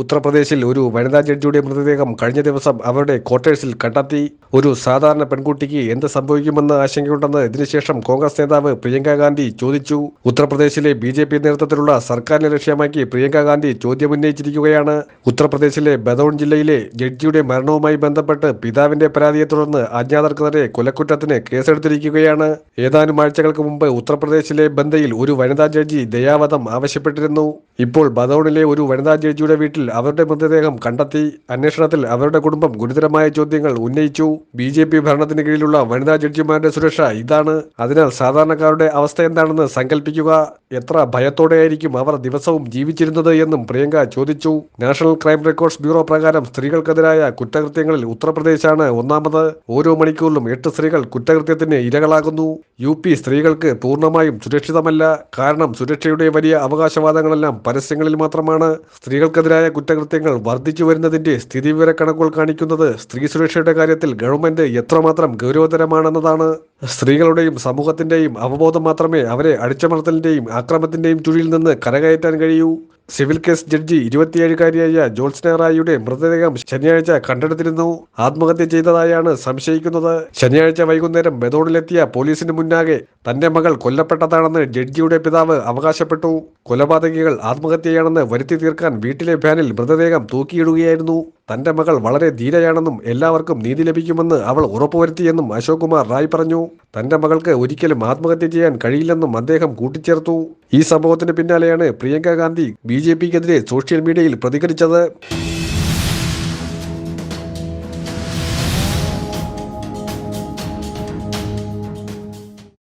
ഉത്തർപ്രദേശിൽ ഒരു വനിതാ ജഡ്ജിയുടെ മൃതദേഹം കഴിഞ്ഞ ദിവസം അവരുടെ ക്വാർട്ടേഴ്സിൽ കണ്ടെത്തി. ഒരു സാധാരണ പെൺകുട്ടിക്ക് എന്ത് സംഭവിക്കുമെന്ന് ആശങ്കയുണ്ടെന്ന് ഇതിനുശേഷം കോൺഗ്രസ് നേതാവ് പ്രിയങ്ക ഗാന്ധി ചോദിച്ചു. ഉത്തർപ്രദേശിലെ ബി ജെ പി നേതൃത്വത്തിലുള്ള സർക്കാരിനെ ലക്ഷ്യമാക്കി പ്രിയങ്ക ഗാന്ധി ചോദ്യമുന്നയിച്ചിരിക്കുകയാണ് ഉത്തർപ്രദേശിലെ ബദൌൺ ജില്ലയിലെ ജഡ്ജിയുടെ മരണവുമായി ബന്ധപ്പെട്ട് പിതാവിന്റെ പരാതിയെ തുടർന്ന് അജ്ഞാതർക്കെതിരെ കൊലക്കുറ്റത്തിന് കേസെടുത്തിരിക്കുകയാണ്. ഏതാനും ആഴ്ചകൾക്ക് മുമ്പ് ഉത്തർപ്രദേശിലെ ബന്ധയിൽ ഒരു വനിതാ ജഡ്ജി ദയാവധം ആവശ്യപ്പെട്ടിരുന്നു. ഇപ്പോൾ ബദൌണിലെ ഒരു വനിതാ ജഡ്ജിയുടെ വീട്ടിൽ അവരുടെ മൃതദേഹം കണ്ടെത്തി അന്വേഷണത്തിൽ അവരുടെ കുടുംബം ഗുരുതരമായ ചോദ്യങ്ങൾ ഉന്നയിച്ചു. ബി ജെ പി ഭരണത്തിന് കീഴിലുള്ള വനിതാ ജഡ്ജിമാരുടെ സുരക്ഷ ഇതാണ്. അതിനാൽ സാധാരണക്കാരുടെ അവസ്ഥ എന്താണെന്ന് സങ്കല്പിക്കുക എത്ര ഭയത്തോടെയായിരിക്കും അവർ ദിവസവും ജീവിച്ചിരുന്നത് എന്നും പ്രിയങ്ക ചോദിച്ചു. നാഷണൽ ക്രൈം റെക്കോർഡ്സ് ബ്യൂറോ പ്രകാരം സ്ത്രീകൾക്കെതിരായ കുറ്റകൃത്യങ്ങളിൽ ഉത്തർപ്രദേശാണ് ഒന്നാമത്. ഓരോ മണിക്കൂറിലും എട്ട് സ്ത്രീകൾ കുറ്റകൃത്യത്തിന് ഇരകളാകുന്നു. യു പി സ്ത്രീകൾക്ക് പൂർണമായും സുരക്ഷിതമല്ല. കാരണം സുരക്ഷയുടെ വലിയ അവകാശവാദങ്ങളെല്ലാം പരസ്യങ്ങളിൽ മാത്രമാണ്. സ്ത്രീകൾക്കെതിരായ കുറ്റകൃത്യങ്ങൾ വർദ്ധിച്ചു വരുന്നതിന്റെ സ്ഥിതിവിവരക്കണക്കുകൾ കാണിക്കുന്നത് സ്ത്രീ സുരക്ഷയുടെ കാര്യത്തിൽ ഗവൺമെന്റ് എത്രമാത്രം ഗൗരവതരമാണെന്നതാണ്. സ്ത്രീകളുടെയും സമൂഹത്തിന്റെയും അവബോധം മാത്രമേ അവരെ അടിച്ചമർത്തലിന്റെയും ആക്രമത്തിന്റെയും ചുഴിയിൽ നിന്ന് കരകയറ്റാൻ കഴിയൂ. സിവിൽ കേസ് ജഡ്ജി ഇരുപത്തിയേഴുകാരിയായ ജോത്സ്ന റായിയുടെ മൃതദേഹം ശനിയാഴ്ച കണ്ടെടുത്തിരുന്നു. ആത്മഹത്യ ചെയ്തതായാണ് സംശയിക്കുന്നത്. ശനിയാഴ്ച വൈകുന്നേരം ബദോണിലെത്തിയ പോലീസിന് മുന്നാകെ തന്റെ മകൾ കൊല്ലപ്പെട്ടതാണെന്ന് ജഡ്ജിയുടെ പിതാവ് അവകാശപ്പെട്ടു. കൊലപാതകികൾ ആത്മഹത്യയാണെന്ന് വരുത്തി തീർക്കാൻ വീട്ടിലെ ഫാനിൽ മൃതദേഹം തൂക്കിയിടുകയായിരുന്നു. തന്റെ മകൾ വളരെ ധീരയാണെന്നും എല്ലാവർക്കും നീതി ലഭിക്കുമെന്ന് അവൾ ഉറപ്പുവരുത്തിയെന്നും അശോക് കുമാർ റായ് പറഞ്ഞു. തന്റെ മകൾക്ക് ഒരിക്കലും ആത്മഹത്യ ചെയ്യാൻ കഴിയില്ലെന്നും അദ്ദേഹം കൂട്ടിച്ചേർത്തു. ഈ സംഭവത്തിന് പിന്നാലെയാണ് പ്രിയങ്ക ഗാന്ധി ബി ജെ പിക്കെതിരെ സോഷ്യൽ മീഡിയയിൽ പ്രതികരിച്ചത്.